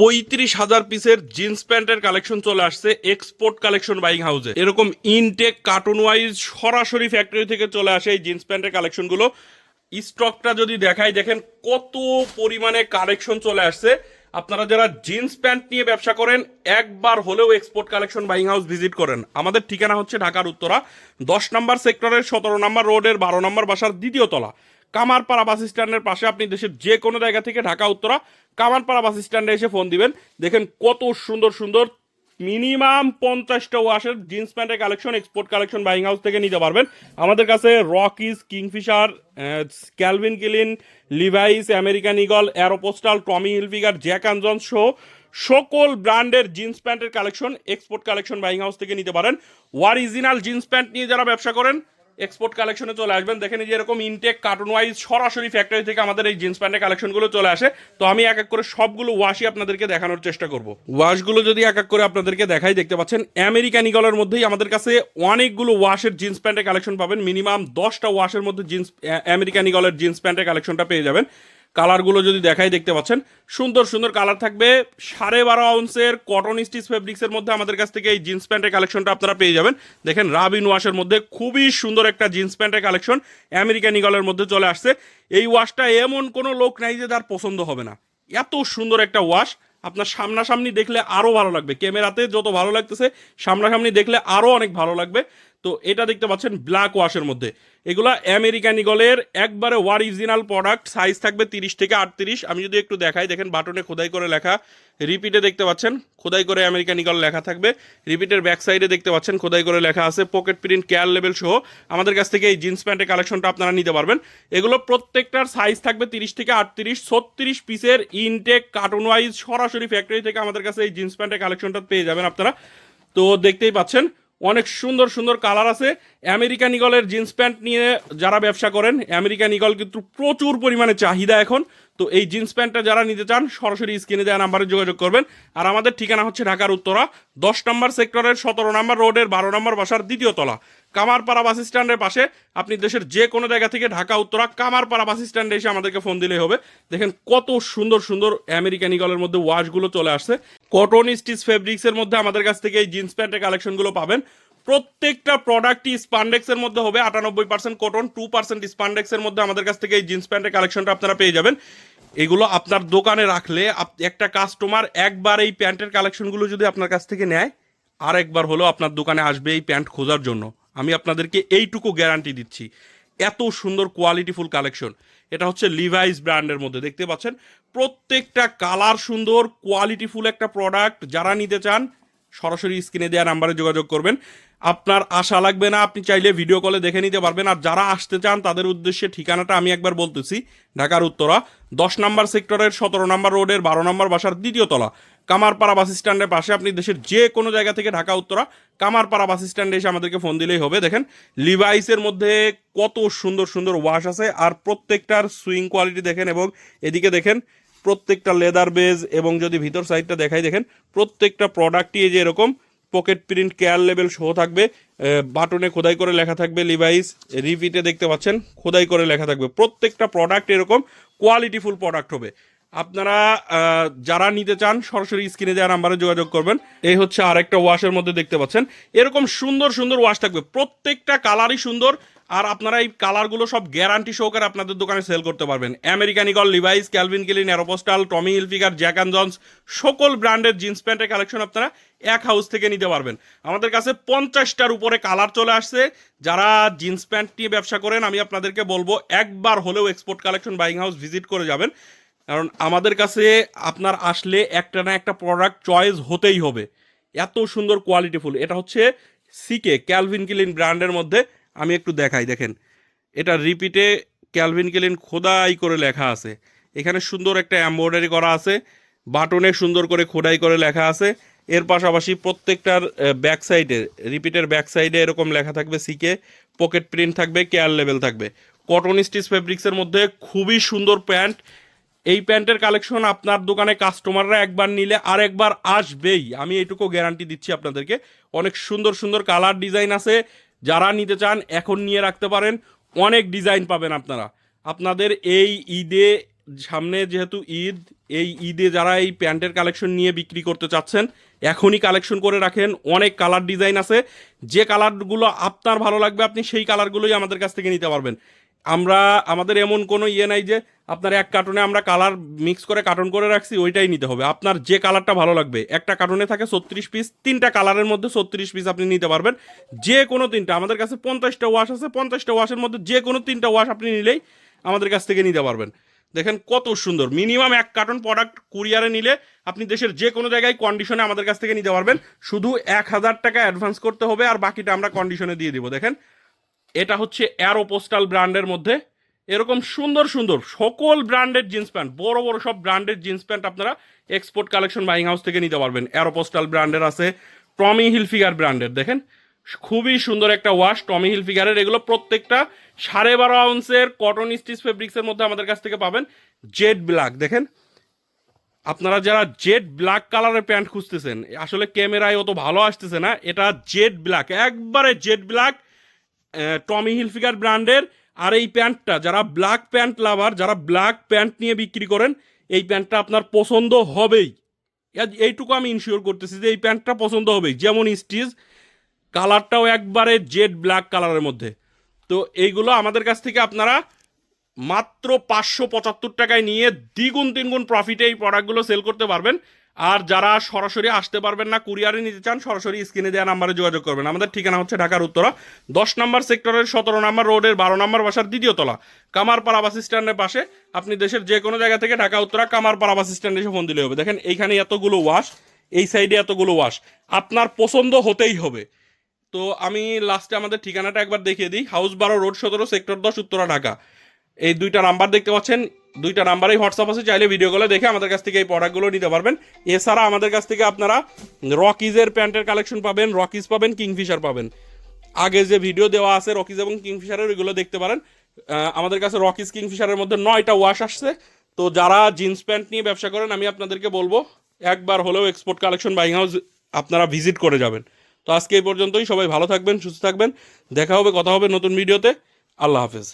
পঁয়ত্রিশ হাজার পিসের জিন্স প্যান্টের কালেকশন চলে আসছে এক্সপোর্ট কালেকশন বাইং হাউসে। এরকম ইনটেক কার্টুন ওয়াইজ সরাসরি ফ্যাক্টরি থেকে চলে আসে এই জিন্স প্যান্টের কালেকশনগুলো। স্টকটা যদি দেখাই, দেখেন কত পরিমাণে কালেকশন চলে আসছে। আপনারা যারা জিন্স প্যান্ট নিয়ে ব্যবসা করেন, একবার হলেও export collection buying house visit করেন। আমাদের ঠিকানা হচ্ছে ঢাকার উত্তরা, দশ নম্বর সেক্টরের সতেরো নম্বর রোডের বারো নম্বর বাসার দ্বিতীয় তলা। কামারপাড়া বাস স্ট্যান্ডের পাশে আপনি দেশের যে কোনো জায়গা থেকে ঢাকা, উত্তরা, কামারপাড়া বাস স্ট্যান্ডে এসে ফোন দিবেন। দেখেন কত সুন্দর সুন্দর, মিনিমাম পঞ্চাশটা ওয়াশের জিন্স প্যান্টের collection export collection buying house থেকে নিতে পারবেন। আমাদের কাছে Rockies Kingfisher Calvin Klein Levi's American Eagle Aeropostale Tommy Hilfiger Jack and show সকল ব্র্যান্ডের জিন্স প্যান্টের collection export collection buying house থেকে নিতে পারেন। অরিজিনাল জিন্স প্যান্ট নিয়ে যারা ব্যবসা করেন এক্সপোর্ট কালেকশনে চলে আসবেন। দেখেন যে এরকম ইনটেক কার্টুন ওয়াইজ সরাসরি ফ্যাক্টরি থেকে আমাদের এই জিন্স প্যান্টের কালেকশনগুলো চলে আসে। তো আমি এক এক করে সবগুলো ওয়াশই আপনাদেরকে দেখানোর চেষ্টা করব। ওয়াশগুলো যদি এক এক করে আপনাদেরকে দেখাই, দেখতে পাচ্ছেন আমেরিকান ইগলের মধ্যেই আমাদের কাছে অনেকগুলো ওয়াশের জিন্স প্যান্টের কালেকশন পাবেন। মিনিমাম দশটা ওয়াশের মধ্যে জিন্স আমেরিকান ইগলের জিন্স প্যান্টের কালেকশনটা পেয়ে যাবেন। কালারগুলো যদি দেখাই দেখতে পাচ্ছেন, সুন্দর সুন্দর কালার থাকবে। সাড়ে বারো আউন্সের কটন স্টিচ ফেব্রিক্সের মধ্যে আমাদের কাছ থেকে এই জিন্স প্যান্টের কালেকশনটা আপনারা পেয়ে যাবেন। দেখেন, রাবিন ওয়াশের মধ্যে খুবই সুন্দর একটা জিন্স প্যান্টের কালেকশন আমেরিকান ইগলের মধ্যে চলে আসছে। এই ওয়াশটা এমন কোনো লোক নাই যে তার পছন্দ হবে না। এত সুন্দর একটা ওয়াশ, আপনার সামনাসামনি দেখলে আরও ভালো লাগবে। ক্যামেরাতে যত ভালো লাগতেছে, সামনাসামনি দেখলে আরও অনেক ভালো লাগবে। তো এটা দেখতে পাচ্ছেন ব্ল্যাক ওয়াশের মধ্যে। এগুলা আমেরিকান ইগলের একবারে অরিজিনাল প্রোডাক্ট সাইজ থাকবে তিরিশ থেকে আটত্রিশ। আমি যদি একটু দেখাই, দেখেন বাটনে খোদাই করে লেখা। রিপিটে দেখতে পাচ্ছেন, খোদাই করে আমেরিকান ইগল লেখা থাকবে। রিপিটের ব্যাক সাইডে দেখতে পাচ্ছেন, খোদাই করে লেখা আছে পকেট প্রিন্ট কেয়ার লেভেল সহ। আমাদের কাছ থেকে এই জিন্স প্যান্টের কালেকশনটা আপনারা নিতে পারবেন। এগুলো প্রত্যেকটার সাইজ থাকবে তিরিশ থেকে আটত্রিশ, ছত্রিশ পিসের ইনটেক কার্টুন ওয়াইজ সরাসরি ফ্যাক্টরি থেকে আমাদের কাছে এই জিন্স প্যান্টের কালেকশনটা পেয়ে যাবেন আপনারা। তো দেখতেই পাচ্ছেন অনেক সুন্দর সুন্দর কালার আছে। আমেরিকান ইগলের জিন্স প্যান্ট নিয়ে যারা ব্যবসা করেন, আমেরিকান ইগল কিন্তু প্রচুর পরিমাণে চাহিদা এখন। তো এই জিন্স প্যান্টটা যারা নিতে চান, সরাসরি স্ক্রিনে দেওয়া নাম্বারে যোগাযোগ করবেন। আর আমাদের ঠিকানা হচ্ছে ঢাকার উত্তরা, দশ নম্বর সেক্টরের সতেরো নম্বর রোডের বারো নম্বর বাসার দ্বিতীয় তলা, কামারপাড়া বাস স্ট্যান্ডের পাশে। আপনি দেশের যে কোনো জায়গা থেকে ঢাকা, উত্তরা, কামারপাড়া বাস স্ট্যান্ডে এসে আমাদেরকে ফোন দিলেই হবে। দেখেন কত সুন্দর সুন্দর আমেরিকান ইগলের মধ্যে ওয়াশগুলো চলে আসছে। কটন স্টিচ ফেব্রিক্সের মধ্যে আমাদের কাছ থেকে এই জিন্স প্যান্টের কালেকশনগুলো পাবেন। প্রত্যেকটা প্রোডাক্টই স্পান্ডেক্সের মধ্যে হবে। আটানব্বই পার্সেন্ট কটন টু পার্সেন্ট স্পান্ডেক্সের মধ্যে আমাদের কাছ থেকে এই জিন্স প্যান্টের কালেকশনটা আপনারা পেয়ে যাবেন। এগুলো আপনার দোকানে রাখলে একটা কাস্টমার একবার এই প্যান্টের কালেকশনগুলো যদি আপনার কাছ থেকে নেয় আর একবার হলেও আপনার দোকানে আসবে এই প্যান্ট খোঁজার জন্য। আমি আপনাদেরকে এইটুকু গ্যারান্টি দিচ্ছি। এত সুন্দর কোয়ালিটিফুল কালেকশন এটা হচ্ছে লিভাইস ব্র্যান্ডের মধ্যে, দেখতে পাচ্ছেন? প্রত্যেকটা কালার সুন্দর কোয়ালিটিফুল একটা প্রোডাক্ট যারা নিতে চান, সরাসরি স্ক্রিনে দেওয়া নাম্বারে যোগাযোগ করবেন। আপনার আশা লাগবে না, আপনি চাইলে ভিডিও কলে দেখে নিতে পারবেন। আর যারা আসতে চান, তাদের উদ্দেশ্যে, ঠিকানাটা আমি একবার বলতেছি, ঢাকার উত্তরা, দশ নম্বর সেক্টরের সতেরো নম্বর রোডের বারো নম্বর বাসার দ্বিতীয় তলা, কামারপাড়া বাস স্ট্যান্ডের পাশে। আপনি দেশের যে কোনো জায়গা থেকে ঢাকা উত্তরা, কামারপাড়া বাস স্ট্যান্ডে এসে আমাদেরকে ফোন দিলেই হবে। দেখেন লিভাইসের মধ্যে কত সুন্দর সুন্দর ওয়াশ আছে। আর প্রত্যেকটার সুইং কোয়ালিটি দেখেন এবং এদিকে দেখেন, প্রত্যেকটা লেদার বেজ এবং যদি ভিতর সাইডটা দেখাই, দেখেন, প্রত্যেকটা প্রোডাক্টই যে এরকম পকেট প্রিন্ট কেয়ার লেভেল সহ থাকবে। বাটনে খোদাই করে লেখা থাকবে লিভাইস রিপিটে দেখতে পাচ্ছেন, খোদাই করে লেখা থাকবে। প্রত্যেকটা প্রোডাক্ট এরকম কোয়ালিটিফুল প্রোডাক্ট হবে। আপনারা যারা নিতে চান, সরাসরি স্ক্রিনে দেওয়া নাম্বারে যোগাযোগ করবেন। এই হচ্ছে আরেকটা ওয়াশের মধ্যে দেখতে পাচ্ছেন। এরকম সুন্দর সুন্দর ওয়াশ থাকবে। প্রত্যেকটা কালারই সুন্দর। আর আপনারা এই কালারগুলো সব গ্যারান্টি সহকারে আপনাদের দোকানে সেল করতে পারবেন। American Eagle Levi's Calvin Klein Aeropostale Tommy Hilfiger Jack and Jones সকল ব্র্যান্ডের জিন্স প্যান্টের কালেকশন আপনারা এক হাউস থেকে নিতে পারবেন। আমাদের কাছে পঞ্চাশটার উপরে কালার চলে আসছে। যারা জিন্স প্যান্ট নিয়ে ব্যবসা করেন, আমি আপনাদেরকে বলব, একবার হলেও export collection buying house visit করে যাবেন। কারণ আমাদের কাছে আপনার আসলে একটা না একটা প্রোডাক্ট চয়েস হতেই হবে। এত সুন্দর কোয়ালিটিফুল এটা হচ্ছে সিকে ক্যালভিন কিলিন ব্র্যান্ডের মধ্যে আমি একটু দেখাই, দেখেন। এটা রিপিটে ক্যালভিন কেলিন খোদাই করে লেখা আছে। এখানে সুন্দর একটা এমব্রয়ডারি করা আছে, বাটনে সুন্দর করে খোদাই করে লেখা আছে। এর পাশাপাশি প্রত্যেকটার ব্যাক সাইডে, রিপিটের ব্যাক সাইডে এরকম লেখা থাকবে সিকে পকেট প্রিন্ট থাকবে, কেয়ার লেভেল থাকবে। কটন স্টিচ ফেব্রিক্সের মধ্যে খুবই সুন্দর প্যান্ট। এই প্যান্টের কালেকশন আপনার দোকানে কাস্টমাররা একবার নিলে আর একবার আসবেই। আমি এইটুকু গ্যারান্টি দিচ্ছি আপনাদেরকে। অনেক সুন্দর সুন্দর কালার ডিজাইন আছে। যারা নিতে চান, এখন নিয়ে রাখতে পারেন। অনেক ডিজাইন পাবেন আপনারা। আপনাদের এই ঈদে, সামনে যেহেতু ঈদ, এই ঈদে যারা এই প্যান্টের কালেকশন নিয়ে বিক্রি করতে চাচ্ছেন, এখনই কালেকশন করে রাখেন। অনেক কালার ডিজাইন আছে। যে কালারগুলো আপনার ভালো লাগবে, আপনি সেই কালারগুলোই আমাদের কাছ থেকে নিতে পারবেন। আমরা, আমাদের এমন কোনো ইয়ে নাই যে আপনার এক কার্টুনে আমরা কালার মিক্স করে কার্টুন করে রাখছি, ওইটাই নিতে হবে। আপনার যে কালারটা ভালো লাগবে, একটা কার্টুনে থাকে ছত্রিশ পিস তিনটা কালারের মধ্যে ছত্রিশ পিস আপনি নিতে পারবেন। যে কোনো তিনটা, আমাদের কাছে পঞ্চাশটা ওয়াশ আছে, পঞ্চাশটা ওয়াশের মধ্যে যে কোনো তিনটা ওয়াশ আপনি নিলেই আমাদের কাছ থেকে নিতে পারবেন। দেখেন কত সুন্দর মিনিমাম এক কার্টন প্রোডাক্ট কুরিয়ারে নিলে আপনি দেশের যে কোনো জায়গায় কন্ডিশনে আমাদের কাছ থেকে নিতে পারবেন। শুধু এক হাজার টাকা অ্যাডভান্স করতে হবে আর বাকিটা আমরা কন্ডিশনে দিয়ে দিব, দেখেন। এটা হচ্ছে অ্যারো পোস্টাল ব্র্যান্ডের মধ্যে। এরকম সুন্দর সুন্দর সকল ব্র্যান্ডের জিন্স প্যান্ট বড় বড় সব ব্র্যান্ডের জিন্স প্যান্ট আপনারা এক্সপোর্ট কালেকশন বাইং হাউস থেকে নিতে পারবেন। অ্যারো পোস্টাল ব্র্যান্ডের আছে টমি হিলফিগার ব্র্যান্ডের দেখেন? খুবই সুন্দর একটা ওয়াশ টমি হিলফিগারের এগুলো প্রত্যেকটা সাড়ে বারো আউন্সের কটন স্টিচ ফেব্রিক্সের মধ্যে আমাদের কাছ থেকে পাবেন। জেড ব্ল্যাক দেখেন? আপনারা যারা জেড ব্ল্যাক কালারের প্যান্ট খুঁজতেছেন, আসলে ক্যামেরায় অত ভালো আসতেছে না, এটা জেড ব্ল্যাক একবারে জেড ব্ল্যাক টমি হিলফিগার ব্র্যান্ডের আর এই প্যান্টটা, যারা ব্ল্যাক প্যান্ট লাভার যারা ব্ল্যাক প্যান্ট নিয়ে বিক্রি করেন, এই প্যান্টটা আপনার পছন্দ হবেই। এইটুকু আমি ইনশিওর করতেছি যে এই প্যান্টটা পছন্দ হবেই। যেমন স্টিজ কালারটাও একবারে জেড ব্ল্যাক কালারের মধ্যে। তো এইগুলো আমাদের কাছ থেকে আপনারা মাত্র পাঁচশো পঁচাত্তর টাকায় নিয়ে দ্বিগুণ তিনগুণ প্রফিটে এই প্রোডাক্টগুলো সেল করতে পারবেন। আর যারা সরাসরি আসতে পারবেন না কুরিয়ারে নিতে চান, সরাসরি স্ক্রিনে দেওয়া নাম্বারে যোগাযোগ করবেন। আমাদের ঠিকানা হচ্ছে ঢাকার উত্তরা। দশ নম্বর সেক্টরের সতেরো নম্বর রোডের বারো নম্বর বাসার দ্বিতীয় তলা। কামারপাড়া বাস স্ট্যান্ডের পাশে। আপনি দেশের যে কোনো জায়গা থেকে ঢাকা, উত্তরা, কামারপাড়া বাস স্ট্যান্ডে এসে ফোন দিলে হবে। দেখেন, এইখানে এতগুলো ওয়াশ এই সাইডে এতগুলো ওয়াশ আপনার পছন্দ হতেই হবে। তো আমি লাস্টে আমাদের ঠিকানাটা একবার দেখিয়ে দিই। হাউস বারো রোড সতেরো সেক্টর দশ, উত্তরা, ঢাকা। এই দুইটা নাম্বার দেখতে পাচ্ছেন, দুইটা নাম্বারেই হোয়াটসঅ্যাপ আছে, চাইলে ভিডিও কলে দেখে আমাদের কাছ থেকে এই প্রোডাক্টগুলো নিতে পারবেন। এছাড়া আমাদের কাছ থেকে আপনারা রকিজের প্যান্টের কালেকশন পাবেন রকিজ পাবেন কিংফিশার পাবেন। আগে যে ভিডিও দেওয়া আছে রকিজ এবং কিংফিশারের ওইগুলো দেখতে পারেন। আমাদের কাছে রকিজ কিংফিশারের মধ্যে নয়টা ওয়াশ আসছে। তো যারা জিন্স প্যান্ট নিয়ে ব্যবসা করেন, আমি আপনাদেরকে বলব, একবার হলেও এক্সপোর্ট কালেকশন বাইং হাউস আপনারা ভিজিট করে যাবেন। তো আজকে এই পর্যন্তই, সবাই ভালো থাকবেন, সুস্থ থাকবেন। দেখা হবে, কথা হবে নতুন ভিডিওতে আল্লাহ হাফেজ।